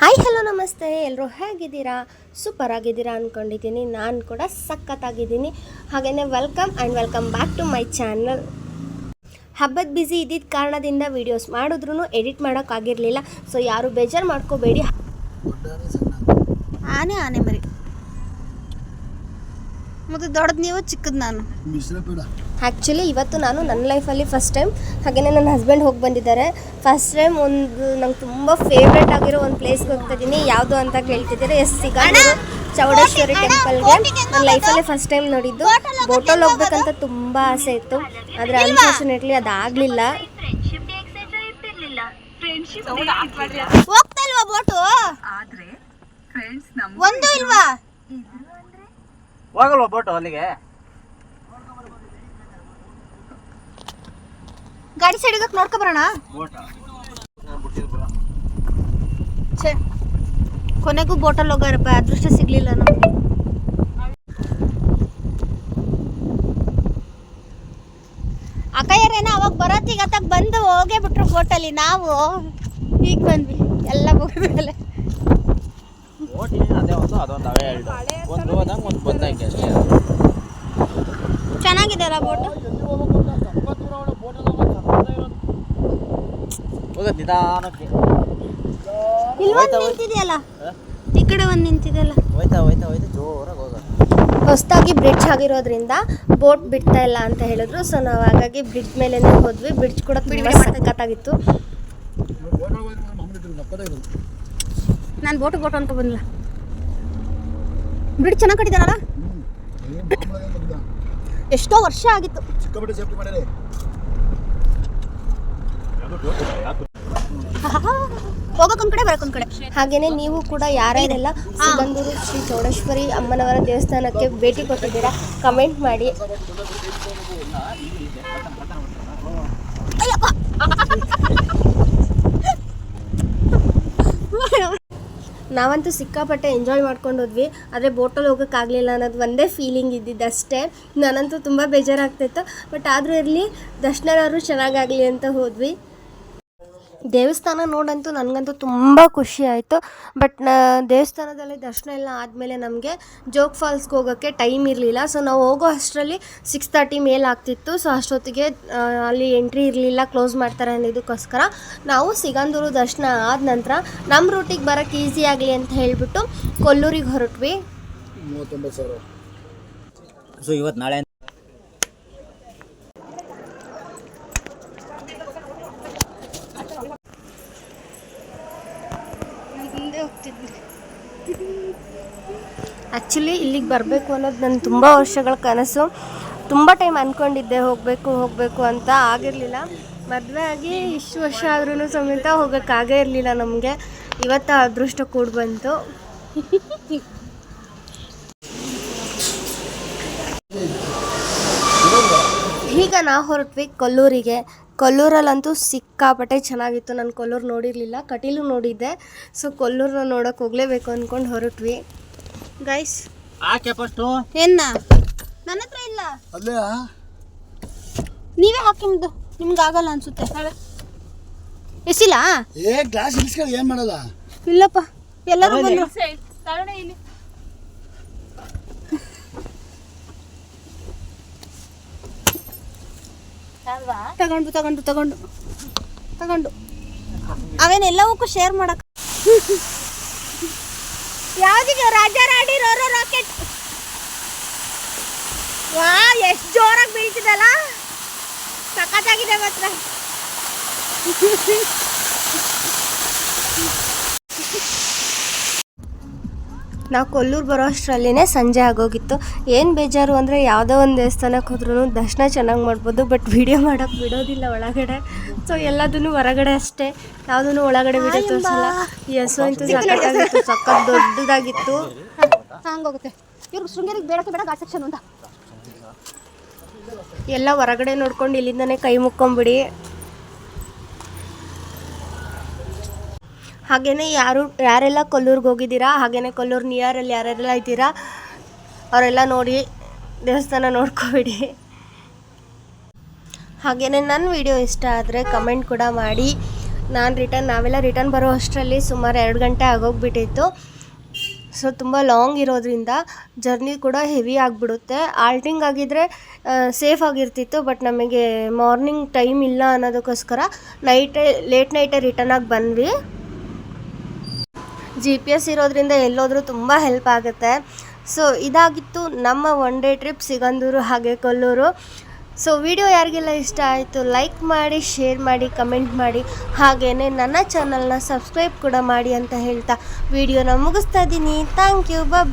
Hi hello ನಮಸ್ತೆ. ಎಲ್ಲರೂ ಹೇಗಿದ್ದೀರಾ? ಸೂಪರ್ ಆಗಿದ್ದೀರಾ ಅಂದ್ಕೊಂಡಿದ್ದೀನಿ ನಾನು ಕೂಡ ಸಖತ್ತಾಗಿದ್ದೀನಿ. ಹಾಗೆಯೇ welcome and welcome back to my channel ಹಬ್ಬದ ಬ್ಯುಸಿ ಇದ್ದಿದ್ದ ಕಾರಣದಿಂದ ವೀಡಿಯೋಸ್ ಮಾಡಿದ್ರೂ ಎಡಿಟ್ ಮಾಡೋಕ್ಕಾಗಿರಲಿಲ್ಲ. ಸೊ ಯಾರು ಬೇಜಾರು ಮಾಡ್ಕೋಬೇಡಿ. ಆನೆ ಆನೆ ಮರಿ. ಮತ್ತೆ ದೊಡ್ಡದು ನೀವು ಚಿಕ್ಕದು ನಾನು. ಆ್ಯಕ್ಚುಲಿ ಇವತ್ತು ನಾನು ನನ್ನ ಲೈಫಲ್ಲಿ ಫಸ್ಟ್ ಟೈಮ್ ಹಾಗೆಯೇ ನನ್ನ ಹಸ್ಬೆಂಡ್ ಹೋಗಿ ಬಂದಿದ್ದಾರೆ. ಫಸ್ಟ್ ಟೈಮ್ ಒಂದು ನಂಗೆ ತುಂಬ ಫೇವ್ರೇಟ್ ಆಗಿರೋ ಒಂದು ಪ್ಲೇಸ್ಗೆ ಹೋಗ್ತಾ ಇದ್ದೀನಿ ಯಾವುದು ಅಂತ ಕೇಳ್ತಿದ್ದೀರಿ? ಎಸ್ ಸಿಗಂದೂರು ಚೌಡೇಶ್ವರಿ ಟೆಂಪಲ್ಗೆ ನನ್ನ ಲೈಫಲ್ಲೇ ಫಸ್ಟ್ ಟೈಮ್ ನೋಡಿದ್ದು. ಬೋಟಲ್ಲಿ ಹೋಗ್ಬೇಕಂತ ತುಂಬ ಆಸೆ ಇತ್ತು. ಆದರೆ ಅನ್ಫಾರ್ಚುನೇಟ್ಲಿ ಅದಾಗಲಿಲ್ಲ. ಹೋಗ್ತಾ ಇಲ್ವಾ ಬೋಟು ಒಂದು ಇಲ್ವಾ? ಹೋಗಲ್ವಾ ಬೋಟು ಅಲ್ಲಿಗೆ? ಗಾಡಿ ಸೈಡ್ ನೋಡ್ಕೊ ಬರೋಣ. ಛೇ ಕೊನೆಗೂ ಬೋಟಲ್ಲಿ ಹೋಗಾರಪ್ಪ ಅದೃಷ್ಟ ಸಿಗ್ಲಿಲ್ಲ ನಮ್ಗೆ. ಅಕ್ಕಯ್ಯರೇನ ಅವಾಗ ಬರೋತ್ತಿಗೆ ಅತ್ತಾಗ ಬಂದು ಹೋಗೇ ಬಿಟ್ರು ಬೋಟಲ್ಲಿ ನಾವು. ಈಗ ಬಂದ್ವಿ ಎಲ್ಲ ಮುಗಿದ್ಮೇಲೆ. ಬೋಟ್? ಅದೇ ಒಂದು ಅದೊಂದು ಅವೇ ಎರಡು ಒಂದು ಹೋದಂಗೆ ಒಂದು ಬಂದಂಗೆ ಅಷ್ಟೇ ಚೆನ್ನಾಗಿದೆ ಅಲ್ಲ ಬೋಟು ಹೋಗೋದು ನಿಧಾನಕ್ಕೆ ಇಲ್ಲೊಂದು ನಿಂತಿದೆಯಲ್ಲ ಈ ಕಡೆ ಒಂದು ನಿಂತಿದೆಯಲ್ಲ? ಹೋಯ್ತಾ ಹೋಯ್ತಾ ಹೋಯ್ತಾ. ಜೋರಾಗಿ ಹೋಗೋದು ಹೊಸದಾಗಿ ಬ್ರಿಡ್ಜ್ ಆಗಿರೋದ್ರಿಂದ ಬೋಟ್ ಬಿಡ್ತಾ ಇಲ್ಲ ಅಂತ ಹೇಳಿದ್ರು. ಸೊ ನಾವು ಹಾಗಾಗಿ ಬ್ರಿಡ್ಜ್ ಮೇಲೆ ಹೋದ್ವಿ. ಬ್ರಿಡ್ಜ್ ಕೂಡ ತುಂಬ ಸಖತ್ತಾಗಿತ್ತು. ನಾನು ಬೋಟು ಬೋಟು ಅಂತ ಬಂದಿಲ್ಲ ಬ್ರಿಡ್ ಚೆನ್ನಾಗಿ ಕಟ್ಟಿದಾರ ಎಷ್ಟೋ ವರ್ಷ ಆಗಿತ್ತು. ಹೋಗೋಕೊಂದ್ ಕಡೆ ಬರೋಕೊಂದ್ ಕಡೆ. ಹಾಗೇನೆ ನೀವು ಕೂಡ ಯಾರ್ಯಾರೆಲ್ಲ ಸಿಗಂದೂರು ಶ್ರೀ ಚೌಡೇಶ್ವರಿ ಅಮ್ಮನವರ ದೇವಸ್ಥಾನಕ್ಕೆ ಭೇಟಿ ಕೊಟ್ಟಿದ್ದೀರಾ ಕಮೆಂಟ್ ಮಾಡಿ. ಅಯ್ಯಪ್ಪ. ನಾವಂತೂ ಸಿಕ್ಕಾಪಟ್ಟೆ ಎಂಜಾಯ್ ಮಾಡ್ಕೊಂಡು ಹೋದ್ವಿ. ಆದರೆ ಬೋಟಲ್ಲಿ ಹೋಗೋಕ್ಕಾಗಲಿಲ್ಲ ಅನ್ನೋದು ಒಂದೇ ಫೀಲಿಂಗ್ ಇದ್ದಿದ್ದಷ್ಟೇ ನಾನಂತೂ ತುಂಬ ಬೇಜಾರಾಗ್ತಿತ್ತು. ಬಟ್ ಆದರೂ ಇರಲಿ ದರ್ಶನವರು ಚೆನ್ನಾಗಾಗಲಿ ಅಂತ ಹೋದ್ವಿ. ದೇವಸ್ಥಾನ ನೋಡಂತೂ ನನಗಂತೂ ತುಂಬ ಖುಷಿ ಆಯಿತು. ಬಟ್ ದೇವಸ್ಥಾನದಲ್ಲಿ ದರ್ಶನ ಎಲ್ಲ ಆದಮೇಲೆ ನಮಗೆ ಜೋಗ್ ಫಾಲ್ಸ್ಗೆ ಹೋಗೋಕ್ಕೆ ಟೈಮ್ ಇರಲಿಲ್ಲ. ಸೊ ನಾವು ಹೋಗೋ ಅಷ್ಟರಲ್ಲಿ ಸಿಕ್ಸ್ ತರ್ಟಿ ಮೇಲೆ ಆಗ್ತಿತ್ತು. ಸೊ ಅಷ್ಟೊತ್ತಿಗೆ ಅಲ್ಲಿ ಎಂಟ್ರಿ ಇರಲಿಲ್ಲ. ಕ್ಲೋಸ್ ಮಾಡ್ತಾರೆ ಅನ್ನೋದಕ್ಕೋಸ್ಕರ ನಾವು ಸಿಗಂದೂರು ದರ್ಶನ ಆದ ನಂತರ ನಮ್ಮ ರೂಟಿಗೆ ಬರೋಕ್ಕೆ ಈಸಿ ಆಗಲಿ ಅಂತ ಹೇಳಿಬಿಟ್ಟು ಕೊಲ್ಲೂರಿಗೆ ಹೊರಟ್ವಿ. ಸೊ ಇವತ್ತು ನಾಳೆ ಆ್ಯಕ್ಚುಲಿ ಇಲ್ಲಿಗೆ ಬರಬೇಕು ಅನ್ನೋದು ನನ್ನ ತುಂಬ ವರ್ಷಗಳ ಕನಸು. ತುಂಬ ಟೈಮ್ ಅಂದ್ಕೊಂಡಿದ್ದೆ ಹೋಗಬೇಕು ಹೋಗಬೇಕು ಅಂತ ಆಗಿರಲಿಲ್ಲ. ಮದುವೆ ಆಗಿ ಇಷ್ಟು ವರ್ಷ ಆದ್ರೂ ಸಮೇತ ಹೋಗೋಕ್ಕಾಗೇ ಇರಲಿಲ್ಲ ನಮಗೆ. ಇವತ್ತು ಅದೃಷ್ಟ ಕೂಡ ಬಂತು. ಈಗ ನಾವು ಹೊರಟ್ವಿ ಕೊಲ್ಲೂರಿಗೆ. ಕೊಲ್ಲೂರಲ್ಲಂತೂ ಸಿಕ್ಕಾಪಟ್ಟೆ ಚೆನ್ನಾಗಿತ್ತು. ನಾನು ಕೊಲ್ಲೂರು ನೋಡಿರಲಿಲ್ಲ. ಕಟೀಲು ನೋಡಿದ್ದೆ. ಸೊ ಕೊಲ್ಲೂರನ್ನ ನೋಡೋಕೆ ಹೋಗಲೇಬೇಕು ಅಂದ್ಕೊಂಡು ಹೊರಟ್ವಿ. ಗೈಸ್ ಆಕೆ ಫಸ್ಟು ಏನ ನನ್ನ ಹತ್ರ ಇಲ್ಲ. ಅಲ್ಲೇ? ನೀವೇ ಹಾಕಿ ನಿಮ್ದು. ನಿಮ್ಗೆ ಆಗಲ್ಲ ಅನ್ಸುತ್ತೆ. ಎಸಿಲ್ಲ ಏ ಗ್ಲಾಸ್ ಇಳಿಸ್ಕೊಂಡು ಏನ್ ಮಾಡಲ್ಲ? ಇಲ್ಲಪ್ಪ. ಎಲ್ಲರೂ ಬಂದ್ರು ತಗೊಂಡು ತಗೊಂಡು ತಗೊಂಡು ತಗೊಂಡು. ಅವೇನೆಲ್ಲವಕ್ಕೂ ಶೇರ್ ಮಾಡಕ್ ಯಾವ್ದಿಗ? ರಾಜ ರಾಡಿ ರಾಕೆಟ್ ವಾ, ಎಷ್ಟು ಜೋರಾಗಿ ಬೀಳ್ತಿದಲ್ಲ? ಸಖತ್ತಾಗಿದೆ ಮಾತ್ರ. ನಾವು ಕೊಲ್ಲೂರು ಬರೋ ಅಷ್ಟರಲ್ಲಿನೇ ಸಂಜೆ ಆಗೋಗಿತ್ತು. ಏನು ಬೇಜಾರು ಅಂದರೆ ಯಾವುದೋ ಒಂದು ದೇವಸ್ಥಾನಕ್ಕೆ ಹೋದ್ರೂ ದರ್ಶನ ಚೆನ್ನಾಗಿ ಮಾಡ್ಬೋದು ಬಟ್ ವಿಡಿಯೋ ಮಾಡೋಕ್ಕೆ ಬಿಡೋದಿಲ್ಲ ಒಳಗಡೆ. ಸೊ ಎಲ್ಲದನ್ನು ಹೊರಗಡೆ ಅಷ್ಟೇ. ಯಾವುದೂ ಒಳಗಡೆ ವಿಡಿಯೋ ತೋರಿಸಲ್ಲ. ಈ ಹಸು ಅಂತೂ ಸಖತ್ ದೊಡ್ಡದಾಗಿತ್ತು. ಹಂಗೋಗುತ್ತೆ ಇವ್ರು ಶೃಂಗೇರಿಗೆ ಬೇಡಕ್ಕೆ ಬೇಡ ಸೆಕ್ಷನ್ ಅಂತ. ಎಲ್ಲ ಹೊರಗಡೆ ನೋಡ್ಕೊಂಡು ಇಲ್ಲಿಂದನೇ ಕೈ ಮುಕ್ಕೊಂಬಿಡಿ. ಹಾಗೆಯೇ ಯಾರು, ಯಾರೆಲ್ಲ ಕೊಲ್ಲೂರಿಗೆ ಹೋಗಿದ್ದೀರಾ ಹಾಗೆಯೇ ಕೊಲ್ಲೂರು ನಿಯರಲ್ಲಿ ಯಾರೆಲ್ಲ ಇದ್ದೀರಾ, ಅವರೆಲ್ಲ ನೋಡಿ ದೇವಸ್ಥಾನ ನೋಡ್ಕೊಬಿಡಿ. ಹಾಗೆಯೇ ನನ್ನ ವಿಡಿಯೋ ಇಷ್ಟ ಆದರೆ ಕಮೆಂಟ್ ಕೂಡ ಮಾಡಿ. ನಾನು ರಿಟರ್ನ್, ನಾವೆಲ್ಲ ರಿಟರ್ನ್ ಬರೋ ಅಷ್ಟರಲ್ಲಿ ಸುಮಾರು ಎರಡು ಗಂಟೆ ಆಗೋಗ್ಬಿಟ್ಟಿತ್ತು. ಸೊ, ತುಂಬ ಲಾಂಗ್ ಇರೋದ್ರಿಂದ ಜರ್ನಿ ಕೂಡ ಹೆವಿ ಆಗಿಬಿಡುತ್ತೆ. ಆಲ್ಟಿಂಗ್ ಆಗಿದ್ದರೆ ಸೇಫ್ ಆಗಿರ್ತಿತ್ತು, ಬಟ್ ನಮಗೆ ಮಾರ್ನಿಂಗ್ ಟೈಮ್ ಇಲ್ಲ ಅನ್ನೋದಕ್ಕೋಸ್ಕರ ನೈಟೇ, ಲೇಟ್ ನೈಟೇ ರಿಟರ್ನ್ ಆಗಿ ಬಂದ್ವಿ. ಜಿ ಪಿ ಎಸ್ ಇರೋದ್ರಿಂದ ಎಲ್ಲೋದ್ರೂ ತುಂಬ ಹೆಲ್ಪ್ ಆಗುತ್ತೆ. ಸೊ ಇದಾಗಿತ್ತು ನಮ್ಮ ಒನ್ ಡೇ ಟ್ರಿಪ್ ಸಿಗಂದೂರು ಹಾಗೆ ಕೊಲ್ಲೂರು. ಸೊ ವಿಡಿಯೋ ಯಾರಿಗೆಲ್ಲ ಇಷ್ಟ ಆಯಿತು ಲೈಕ್ ಮಾಡಿ ಶೇರ್ ಮಾಡಿ ಕಮೆಂಟ್ ಮಾಡಿ. ಹಾಗೇ ನನ್ನ ಚಾನಲ್ನ ಸಬ್ಸ್ಕ್ರೈಬ್ ಕೂಡ ಮಾಡಿ ಅಂತ ಹೇಳ್ತಾ ವಿಡಿಯೋನ ಮುಗಿಸ್ತಾ ಇದ್ದೀನಿ. Thank you bye